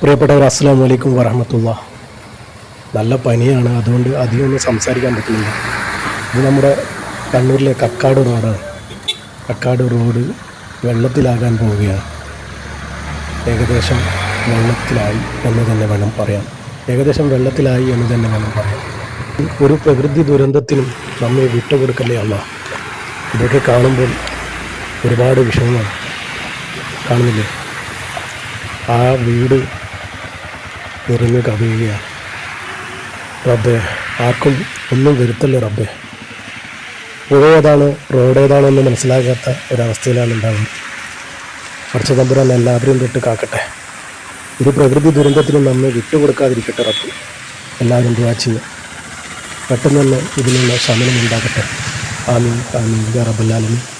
പ്രിയപ്പെട്ടവർ അസ്സാം വലൈക്കും വറഹമത്തുള്ള. നല്ല പനിയാണ് അതുകൊണ്ട് അധികം ഒന്നും സംസാരിക്കാൻ പറ്റുന്നില്ല. ഇത് നമ്മുടെ കണ്ണൂരിലെ കക്കാട് റോഡാണ്. കക്കാട് റോഡ് വെള്ളത്തിലാകാൻ പോവുകയാണ്. ഏകദേശം വെള്ളത്തിലായി എന്ന് തന്നെ വേണം പറയാം ഏകദേശം വെള്ളത്തിലായി എന്ന് തന്നെ വേണം പറയാം ഒരു പ്രകൃതി ദുരന്തത്തിനും നമ്മെ വിട്ടുകൊടുക്കല്ലേ അല്ല ഇതൊക്കെ കാണുമ്പോൾ ഒരുപാട് വിഷമമാണ് കാണുന്നില്ലേ? ആ വീട് നിറഞ്ഞു കവിയുകയാണ് റബ്ബെ ആർക്കും ഒന്നും വരുത്തല്ല റബ്ബെ? പുഴ ഏതാണ് റോഡ് ഏതാണോ എന്ന് മനസ്സിലാകാത്ത ഒരവസ്ഥയിലാണ് ഉണ്ടാകുന്നത് കുറച്ച് തമ്പുരാൻ എല്ലാവരെയും തൊട്ട് കാക്കട്ടെ. ഒരു പ്രകൃതി ദുരന്തത്തിനും നമ്മെ വിട്ടുകൊടുക്കാതിരിക്കട്ടെ റബ്ബ്. എല്ലാവരും ദുവാ പെട്ടെന്ന് തന്നെ ഇതിനുള്ള ശമനം ഉണ്ടാകട്ടെ. ആമീൻ ആമീൻ. റബ്ബല്ലാലും